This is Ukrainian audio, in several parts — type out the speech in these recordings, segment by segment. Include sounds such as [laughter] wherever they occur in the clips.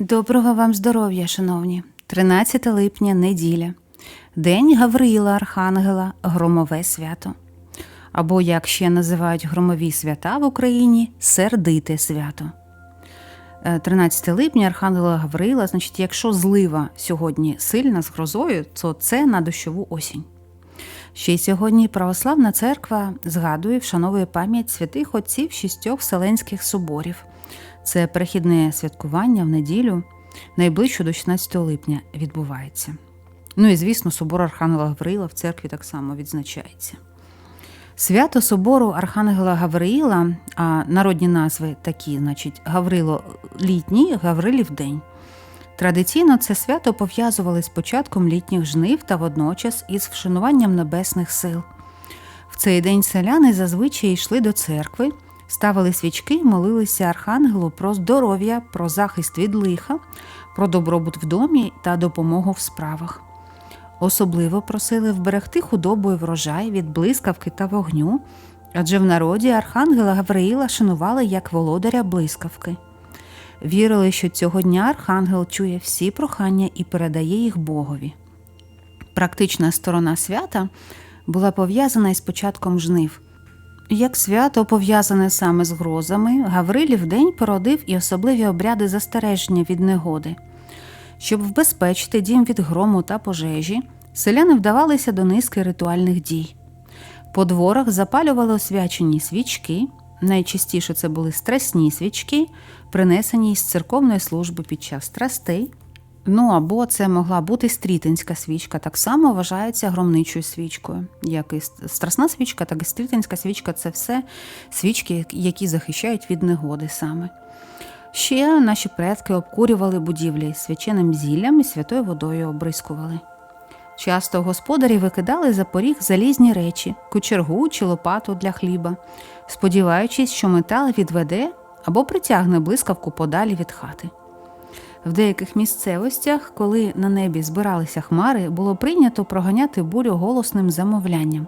Доброго вам здоров'я, шановні. 13 липня, неділя. День Гавриїла Архангела, громове свято. Або, як ще називають громові свята в Україні, сердите свято. Е, 13 липня Архангела Гавриїла, значить, якщо злива сьогодні сильна з грозою, то це на дощову осінь. Ще й сьогодні православна церква згадує, вшановує пам'ять святих отців шістьох вселенських соборів. Це перехідне святкування в неділю, найближче до 16 липня відбувається. Ну і звісно, собор Архангела Гавриїла в церкві так само відзначається. Свято собору Архангела Гавриїла, а народні назви такі, значить, Гаврило літній, Гаврилів день. Традиційно це свято пов'язували з початком літніх жнив та водночас із вшануванням небесних сил. В цей день селяни зазвичай йшли до церкви, ставили свічки і молилися архангелу про здоров'я, про захист від лиха, про добробут в домі та допомогу в справах. Особливо просили вберегти худобу і врожай від блискавки та вогню, адже в народі архангела Гавриїла шанували як володаря блискавки. Вірили, що цього дня архангел чує всі прохання і передає їх Богові. Практична сторона свята була пов'язана із початком жнив. Як свято пов'язане саме з грозами, Гаврилів день породив і особливі обряди застереження від негоди. Щоб вбезпечити дім від грому та пожежі, селяни вдавалися до низки ритуальних дій. По дворах запалювали освячені свічки, найчастіше це були страсні свічки, принесені із церковної служби під час страстей. Ну або це могла бути стрітинська свічка, так само вважається громничою свічкою. Як і страсна свічка, так і стрітинська свічка це все свічки, які захищають від негоди саме. Ще наші предки обкурювали будівлі свяченим зіллям і святою водою обрискували. Часто господарі викидали за поріг залізні речі, кучергу чи лопату для хліба, сподіваючись, що метал відведе або притягне блискавку подалі від хати. В деяких місцевостях, коли на небі збиралися хмари, було прийнято проганяти бурю голосним замовлянням.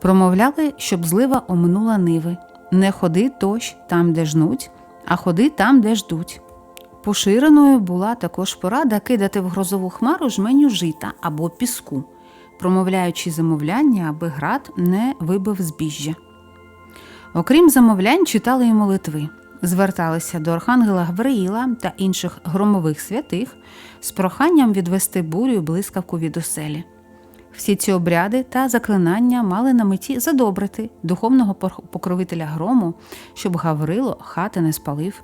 Промовляли, щоб злива оминула ниви. Не ходи тощ там, де жнуть, а ходи там, де ждуть. Поширеною була також порада кидати в грозову хмару жменю жита або піску, промовляючи замовляння, аби град не вибив збіжжя. Окрім замовлянь, читали й молитви, зверталися до Архангела Гавриїла та інших громових святих з проханням відвести бурю і блискавку від оселі. Всі ці обряди та заклинання мали на меті задобрити духовного покровителя грому, щоб Гаврило хати не спалив.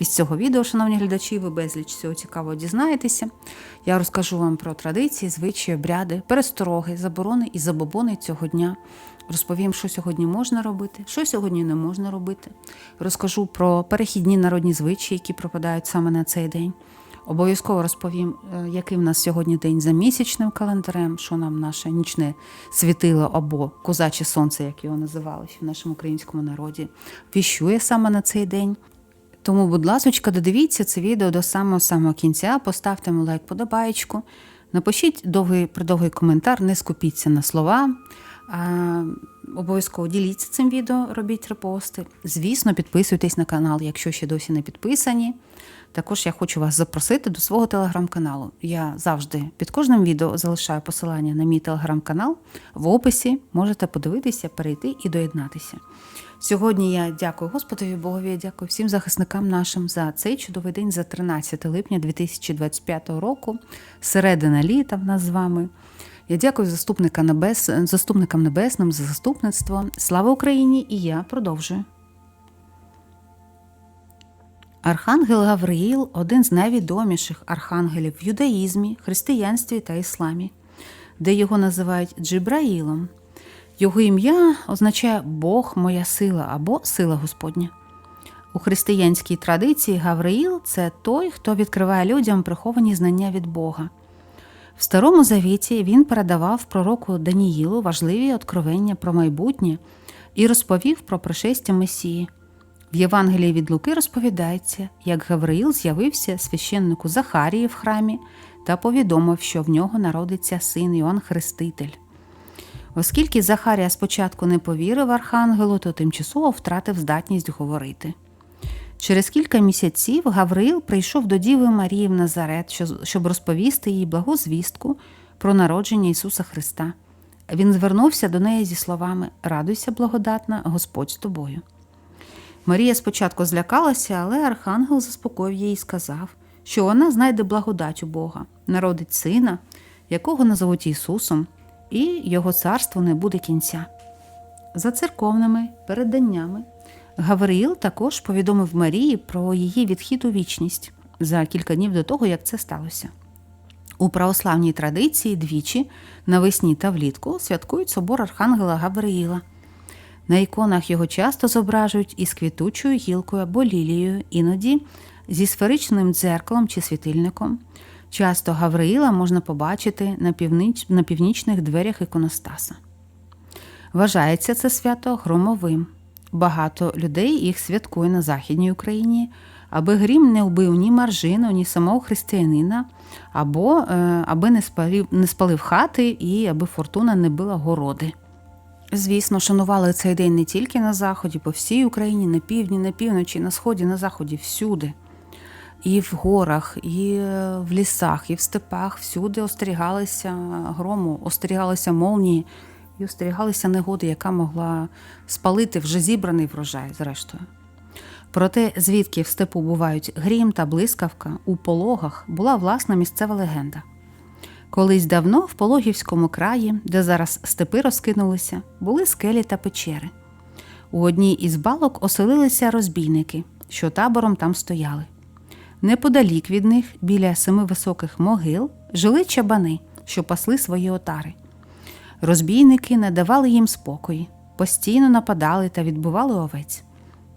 Із цього відео, шановні глядачі, ви безліч цього цікаво дізнаєтеся. Я розкажу вам про традиції, звичаї, обряди, перестороги, заборони і забобони цього дня. Розповім, що сьогодні можна робити, що сьогодні не можна робити. Розкажу про перехідні народні звичаї, які пропадають саме на цей день. Обов'язково розповім, який в нас сьогодні день за місячним календарем, що нам наше нічне світило або козаче сонце, як його називали в нашому українському народі, віщує саме на цей день. Тому, будь ласка, додивіться це відео до самого самого кінця, поставте лайк подобаєчку, напишіть довгий придовгий коментар, не скупіться на слова. Обов'язково діліться цим відео, робіть репости. Звісно, підписуйтесь на канал, якщо ще досі не підписані. Також я хочу вас запросити до свого телеграм-каналу. Я завжди під кожним відео залишаю посилання на мій телеграм-канал. В описі можете подивитися, перейти і доєднатися. Сьогодні я дякую Господові Богові, я дякую всім захисникам нашим за цей чудовий день, за 13 липня 2025 року, середина літа в нас з вами. Я дякую заступника небес, заступникам небесним за заступництво. Слава Україні! І я продовжую. Архангел Гавриїл один з найвідоміших архангелів в юдаїзмі, християнстві та ісламі, де його називають Джибраїлом. Його ім'я означає Бог моя сила або сила Господня. У християнській традиції Гавриїл це той, хто відкриває людям приховані знання від Бога. В Старому Завіті він передавав пророку Даніїлу важливі откровення про майбутнє і розповів про пришестя Месії. В Євангелії від Луки розповідається, як Гавриїл з'явився священнику Захарії в храмі та повідомив, що в нього народиться син Іоанн Хреститель. Оскільки Захарія спочатку не повірив архангелу, то тимчасово втратив здатність говорити. Через кілька місяців Гавриїл прийшов до Діви Марії в Назарет, щоб розповісти їй благу звістку про народження Ісуса Христа. Він звернувся до неї зі словами Радуйся, благодатна, Господь з тобою. Марія спочатку злякалася, але архангел заспокоїв її і сказав, що вона знайде благодать у Бога, народить сина, якого назовуть Ісусом, і його царству не буде кінця. За церковними переданнями Гавриїл також повідомив Марії про її відхід у вічність за кілька днів до того, як це сталося. У православній традиції двічі навесні та влітку святкують собор Архангела Гавриїла. На іконах його часто зображують із квітучою гілкою або лілією, іноді зі сферичним дзеркалом чи світильником. Часто Гавриїла можна побачити на, північ... на північних дверях іконостаса. Вважається це свято громовим. Багато людей їх святкує на Західній Україні, аби грім не вбив ні маржину, ні самого християнина, або е, аби не спалив, не спалив хати і аби фортуна не била городи. Звісно, шанували цей день не тільки на заході, по всій Україні, на півдні, на півночі, на сході, на заході, всюди. І в горах, і е, в лісах, і в степах всюди остерігалися грому, остерігалися молнії і остерігалися негоди, яка могла спалити вже зібраний врожай, зрештою. Проте, звідки в степу бувають грім та блискавка, у пологах була власна місцева легенда. Колись давно в Пологівському краї, де зараз степи розкинулися, були скелі та печери. У одній із балок оселилися розбійники, що табором там стояли. Неподалік від них, біля семи високих могил, жили чабани, що пасли свої отари. Розбійники не давали їм спокої, постійно нападали та відбивали овець.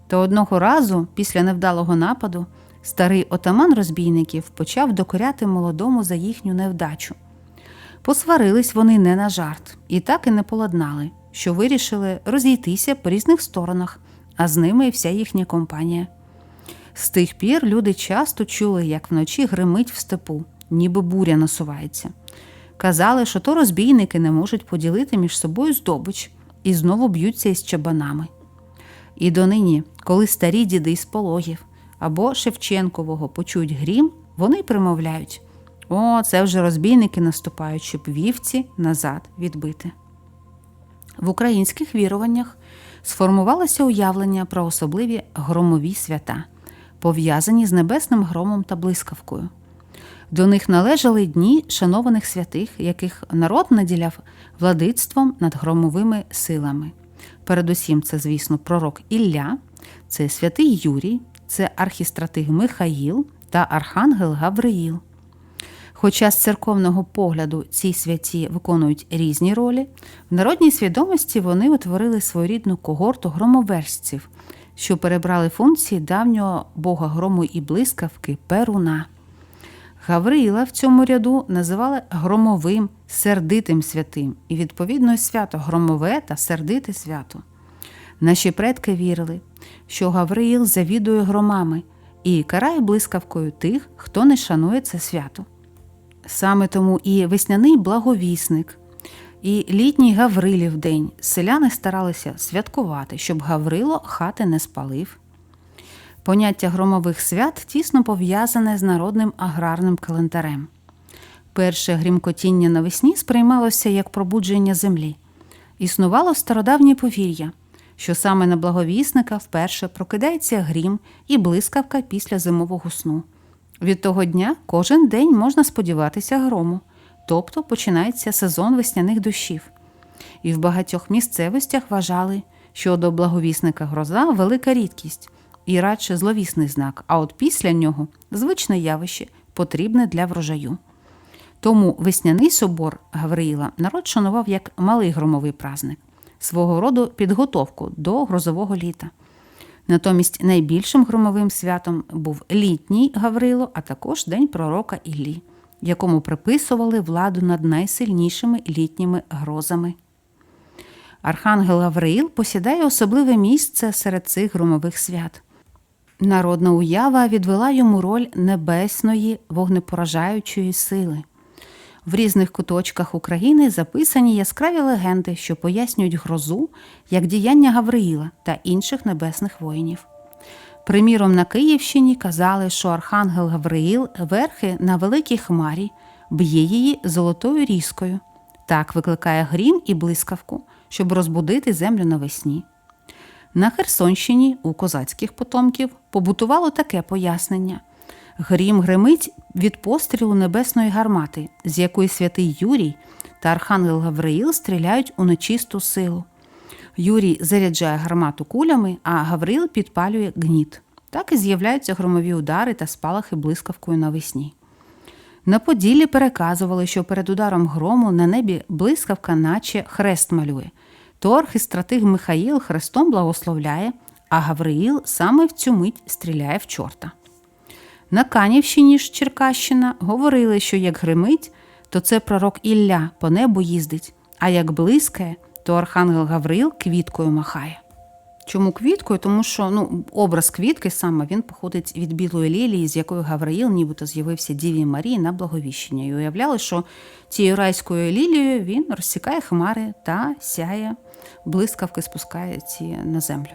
То одного разу, після невдалого нападу, старий отаман розбійників почав докоряти молодому за їхню невдачу. Посварились вони не на жарт і так і не поладнали, що вирішили розійтися по різних сторонах, а з ними і вся їхня компанія. З тих пір люди часто чули, як вночі гримить в степу, ніби буря насувається. Казали, що то розбійники не можуть поділити між собою здобич і знову б'ються із чабанами. І донині, коли старі діди із пологів або Шевченкового почують грім, вони примовляють: о, це вже розбійники наступають, щоб вівці назад відбити. В українських віруваннях сформувалося уявлення про особливі громові свята, пов'язані з небесним громом та блискавкою. До них належали дні шанованих святих, яких народ наділяв владицтвом над громовими силами. Передусім, це, звісно, пророк Ілля, це святий Юрій, це архістратиг Михаїл та архангел Гавриїл. Хоча з церковного погляду ці святі виконують різні ролі, в народній свідомості вони утворили своєрідну когорту громоверців, що перебрали функції давнього бога грому і блискавки Перуна. Гавриїла в цьому ряду називали громовим сердитим святим, і відповідно свято громове та сердите свято. Наші предки вірили, що Гавриїл завідує громами і карає блискавкою тих, хто не шанує це свято. Саме тому і весняний благовісник, і літній Гаврилів день селяни старалися святкувати, щоб Гаврило хати не спалив. Поняття громових свят тісно пов'язане з народним аграрним календарем. Перше грімкотіння навесні сприймалося як пробудження землі. Існувало стародавнє повір'я, що саме на благовісника вперше прокидається грім і блискавка після зимового сну. Від того дня кожен день можна сподіватися грому, тобто починається сезон весняних дощів. І в багатьох місцевостях вважали, що до благовісника гроза велика рідкість і радше зловісний знак, а от після нього звичне явище, потрібне для врожаю. Тому весняний собор Гавриїла народ шанував як малий громовий праздник, свого роду підготовку до грозового літа. Натомість найбільшим громовим святом був літній Гаврило, а також День пророка Іллі, якому приписували владу над найсильнішими літніми грозами. Архангел Гавриїл посідає особливе місце серед цих громових свят. Народна уява відвела йому роль небесної вогнепоражаючої сили. В різних куточках України записані яскраві легенди, що пояснюють грозу як діяння Гавриїла та інших небесних воїнів. Приміром, на Київщині казали, що архангел Гавриїл верхи на великій хмарі б'є її золотою різкою. Так викликає грім і блискавку, щоб розбудити землю навесні. На Херсонщині у козацьких потомків побутувало таке пояснення: грім гримить від пострілу небесної гармати, з якої святий Юрій та архангел Гавриїл стріляють у нечисту силу. Юрій заряджає гармату кулями, а Гавриїл підпалює гніт. Так і з'являються громові удари та спалахи блискавкою навесні. На Поділлі переказували, що перед ударом грому на небі блискавка, наче хрест малює. То архистратиг Михаїл хрестом благословляє, а Гавриїл саме в цю мить стріляє в чорта. На Канівщині ж Черкащина говорили, що як гримить, то це пророк Ілля по небу їздить, а як блискає, то архангел Гавриїл квіткою махає. Чому квіткою? Тому що ну, образ квітки саме він походить від білої лілії, з якою Гавраїл нібито з'явився Діві Марії на благовіщення. І уявляли, що цією райською лілією він розсікає хмари та сяє, блискавки спускає ці на землю.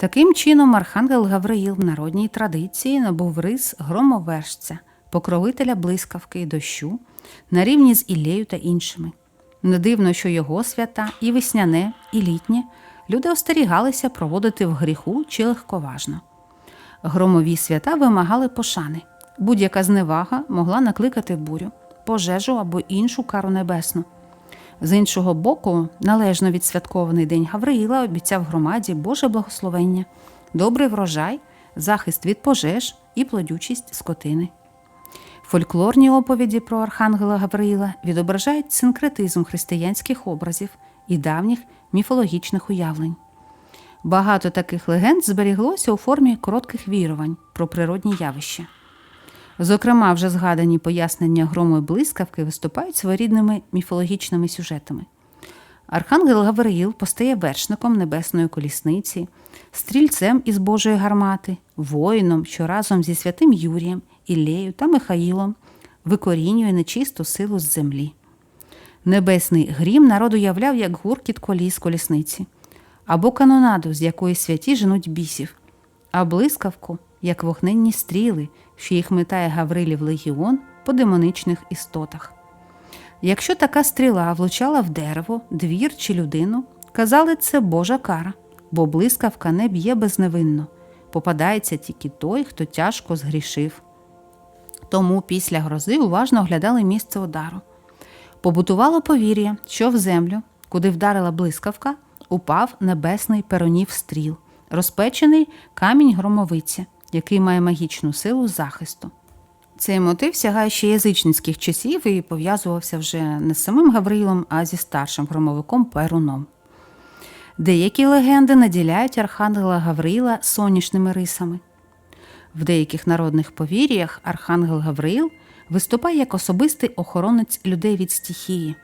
Таким чином, архангел Гавриїл в народній традиції набув рис громовержця, покровителя блискавки і дощу, на рівні з Іллею та іншими. Не дивно, що його свята і весняне, і літнє люди остерігалися проводити в гріху чи легковажно. Громові свята вимагали пошани. Будь-яка зневага могла накликати бурю, пожежу або іншу кару небесну. З іншого боку, належно відсвяткований День Гавриїла обіцяв громаді Боже благословення, добрий врожай, захист від пожеж і плодючість скотини. Фольклорні оповіді про Архангела Гавриїла відображають синкретизм християнських образів і давніх міфологічних уявлень. Багато таких легенд зберіглося у формі коротких вірувань про природні явища. Зокрема, вже згадані пояснення грому і блискавки виступають своєрідними міфологічними сюжетами. Архангел Гавриїл постає вершником небесної колісниці, стрільцем із Божої гармати, воїном, що разом зі святим Юрієм, Іллею та Михаїлом викорінює нечисту силу з землі. Небесний грім народ уявляв як гуркіт коліс колісниці, або канонаду, з якої святі женуть бісів, а блискавку як вогненні стріли, що їх метає Гаврилів легіон по демоничних істотах. Якщо така стріла влучала в дерево, двір чи людину, казали, це Божа кара, бо блискавка не б'є безневинно, попадається тільки той, хто тяжко згрішив. Тому після грози уважно оглядали місце удару. Побутувало повір'я, що в землю, куди вдарила блискавка, упав небесний перонів стріл, розпечений камінь громовиця, який має магічну силу захисту. Цей мотив сягає ще язичницьких часів і пов'язувався вже не з самим Гаврилом, а зі старшим громовиком Перуном. Деякі легенди наділяють архангела Гавриїла сонячними рисами. В деяких народних повір'ях архангел Гавриїл виступає як особистий охоронець людей від стихії.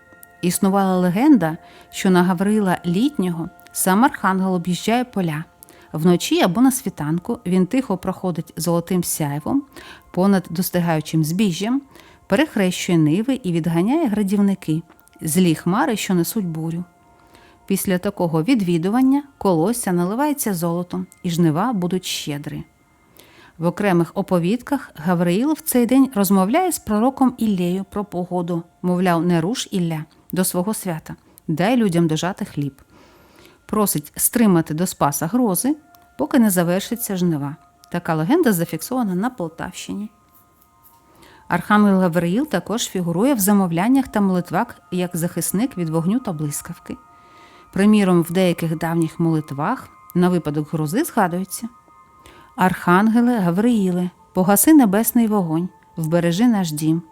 Існувала легенда, що на Гаврила літнього сам архангел об'їжджає поля. Вночі або на світанку він тихо проходить золотим сяйвом понад достигаючим збіжжям, перехрещує ниви і відганяє градівники, злі хмари, що несуть бурю. Після такого відвідування колосся наливається золотом, і жнива будуть щедрі. В окремих оповідках Гавриїл в цей день розмовляє з пророком Іллею про погоду, мовляв, не руш Ілля до свого свята, дай людям дожати хліб. Просить стримати до Спаса грози, поки не завершиться жнива. Така легенда зафіксована на Полтавщині. Архангел Гавриїл також фігурує в замовляннях та молитвах як захисник від вогню та блискавки. Приміром, в деяких давніх молитвах на випадок грози згадується Архангеле Гавриїле, погаси небесний вогонь, вбережи наш дім.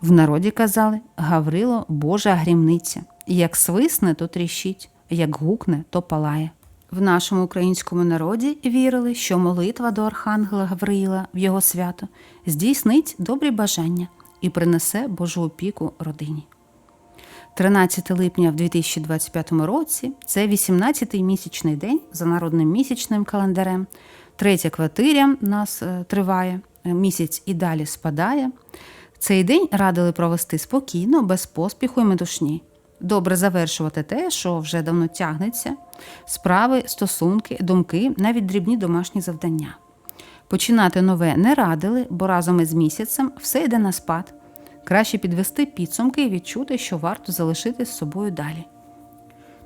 В народі казали Гаврило Божа грімниця, як свисне, то тріщить, як гукне, то палає. В нашому українському народі вірили, що молитва до Архангела Гавриїла в його свято здійснить добрі бажання і принесе Божу опіку родині. 13 липня в 2025 році це 18-й місячний день за народним місячним календарем. Третя квартиря нас е, триває, е, місяць і далі спадає. Цей день радили провести спокійно, без поспіху і метушні. Добре завершувати те, що вже давно тягнеться, справи, стосунки, думки, навіть дрібні домашні завдання. Починати нове не радили, бо разом із місяцем все йде на спад. Краще підвести підсумки і відчути, що варто залишити з собою далі.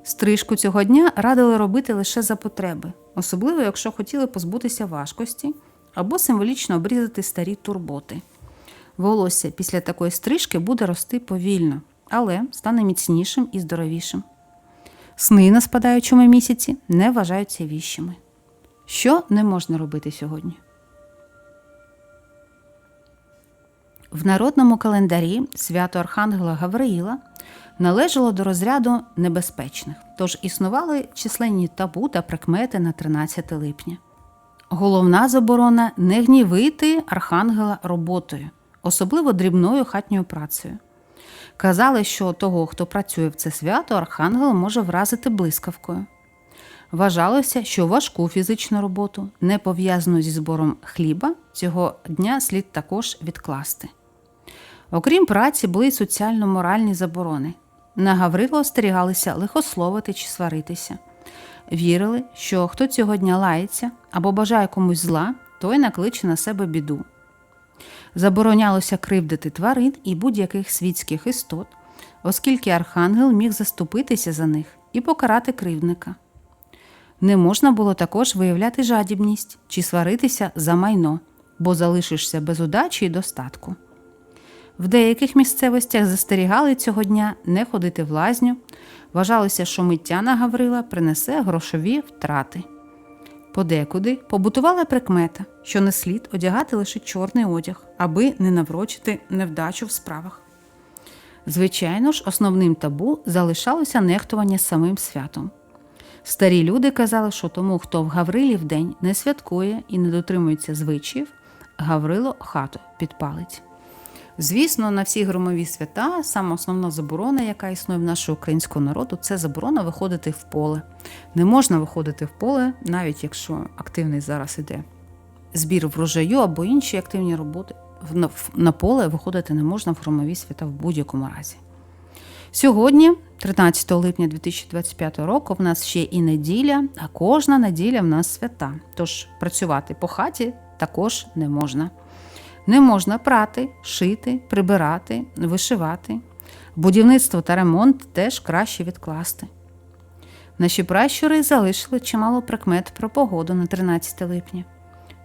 Стрижку цього дня радили робити лише за потреби, особливо якщо хотіли позбутися важкості або символічно обрізати старі турботи. Волосся після такої стрижки буде рости повільно, але стане міцнішим і здоровішим. Сни на спадаючому місяці не вважаються віщими. Що не можна робити сьогодні? В народному календарі свято Архангела Гавриїла належало до розряду небезпечних, тож існували численні табу та прикмети на 13 липня. Головна заборона не гнівити архангела роботою, особливо дрібною хатньою працею. Казали, що того, хто працює в це свято, архангел може вразити блискавкою. Вважалося, що важку фізичну роботу, не пов'язану зі збором хліба, цього дня слід також відкласти. Окрім праці, були й соціально-моральні заборони. На Гаврило остерігалися лихословити чи сваритися. Вірили, що хто цього дня лається або бажає комусь зла, той накличе на себе біду. Заборонялося кривдити тварин і будь-яких світських істот, оскільки архангел міг заступитися за них і покарати кривдника. Не можна було також виявляти жадібність чи сваритися за майно, бо залишишся без удачі і достатку. В деяких місцевостях застерігали цього дня не ходити в лазню, вважалося, що миття на Гаврила принесе грошові втрати. Подекуди побутувала прикмета, що не слід одягати лише чорний одяг, аби не наврочити невдачу в справах. Звичайно ж, основним табу залишалося нехтування самим святом. Старі люди казали, що тому, хто в Гаврилі в день не святкує і не дотримується звичаїв, Гаврило хату підпалить. Звісно, на всі громові свята саме основна заборона, яка існує в нашого українського народу, це заборона виходити в поле. Не можна виходити в поле, навіть якщо активний зараз іде збір врожаю або інші активні роботи. На поле виходити не можна в громові свята в будь-якому разі. Сьогодні, 13 липня 2025 року, в нас ще і неділя, а кожна неділя в нас свята. Тож працювати по хаті також не можна. Не можна прати, шити, прибирати, вишивати. Будівництво та ремонт теж краще відкласти. Наші пращури залишили чимало прикмет про погоду на 13 липня.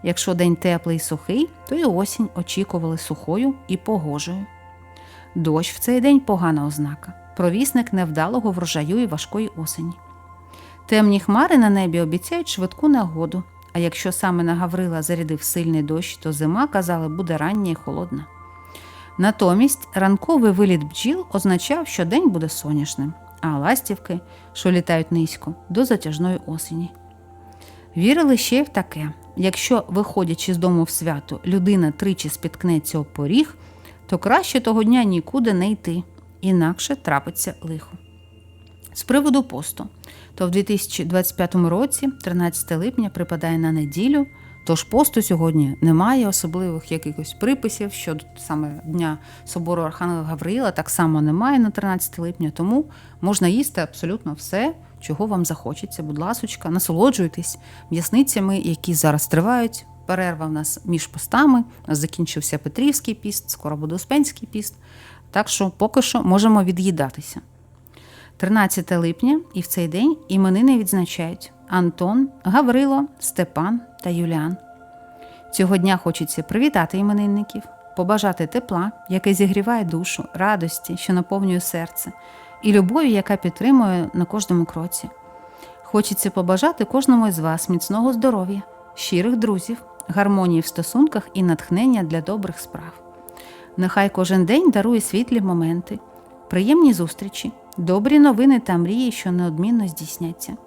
Якщо день теплий і сухий, то і осінь очікували сухою і погожою. Дощ в цей день погана ознака, провісник невдалого врожаю і важкої осені. Темні хмари на небі обіцяють швидку негоду, а якщо саме на Гаврила зарядив сильний дощ, то зима, казали, буде рання і холодна. Натомість ранковий виліт бджіл означав, що день буде сонячним, а ластівки, що літають низько, до затяжної осені. Вірили ще й в таке: якщо, виходячи з дому в свято, людина тричі спіткнеться об поріг, то краще того дня нікуди не йти, інакше трапиться лихо. З приводу посту, то в 2025 році, 13 липня, припадає на неділю, тож посту сьогодні немає особливих якихось приписів щодо саме Дня собору Архангела Гавриїла, так само немає на 13 липня, тому можна їсти абсолютно все, чого вам захочеться. Будь ласочка, насолоджуйтесь м'ясницями, які зараз тривають. Перерва в нас між постами. Закінчився Петрівський піст, скоро буде Успенський піст. Так що поки що можемо від'їдатися. 13 липня і в цей день іменини відзначають Антон, Гаврило, Степан та Юліан. Цього дня хочеться привітати іменинників, побажати тепла, яке зігріває душу, радості, що наповнює серце, і любові, яка підтримує на кожному кроці. Хочеться побажати кожному із вас міцного здоров'я, щирих друзів, гармонії в стосунках і натхнення для добрих справ. Нехай кожен день дарує світлі моменти, приємні зустрічі, добрі новини та мрії, що неодмінно здійсняться.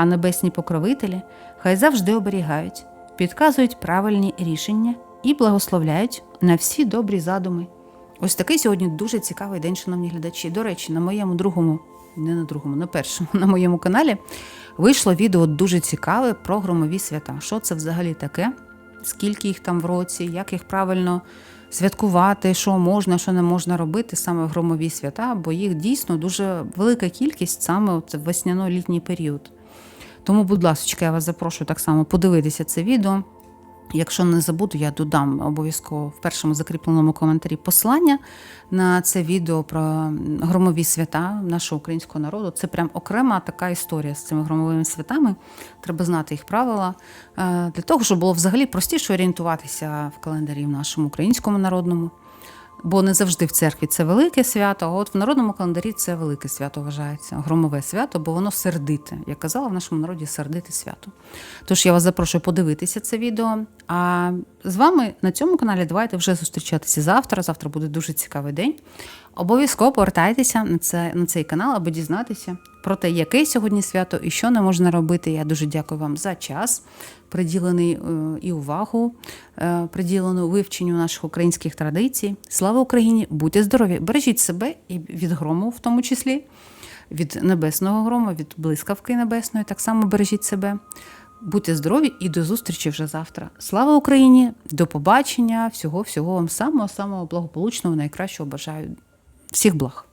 А небесні покровителі хай завжди оберігають, підказують правильні рішення і благословляють на всі добрі задуми. Ось такий сьогодні дуже цікавий день, шановні глядачі. До речі, на моєму другому, не на другому, на першому, [laughs] на моєму каналі вийшло відео дуже цікаве про громові свята. Що це взагалі таке? скільки їх там в році, як їх правильно святкувати, що можна, що не можна робити саме в громові свята, бо їх дійсно дуже велика кількість саме в весняно-літній період. Тому, будь ласка, я вас запрошую так само подивитися це відео. Якщо не забуду, я додам обов'язково в першому закріпленому коментарі посилання на це відео про громові свята нашого українського народу. Це прям окрема така історія з цими громовими святами. Треба знати їх правила е, для того, щоб було взагалі простіше орієнтуватися в календарі в нашому українському народному. Бо не завжди в церкві це велике свято, а от в народному календарі це велике свято вважається, громове свято, бо воно сердите. Як казала, в нашому народі сердите свято. Тож я вас запрошую подивитися це відео. А з вами на цьому каналі давайте вже зустрічатися завтра. Завтра буде дуже цікавий день. Обов'язково повертайтеся на, це, на цей канал, аби дізнатися про те, яке сьогодні свято і що не можна робити. Я дуже дякую вам за час, приділений е, і увагу, е, приділену вивченню наших українських традицій. Слава Україні! Будьте здорові! Бережіть себе і від грому, в тому числі, від небесного грому, від блискавки небесної. Так само бережіть себе. Будьте здорові і до зустрічі вже завтра. Слава Україні! До побачення! Всього, всього вам самого, самого благополучного, найкращого бажаю. Всіх благ!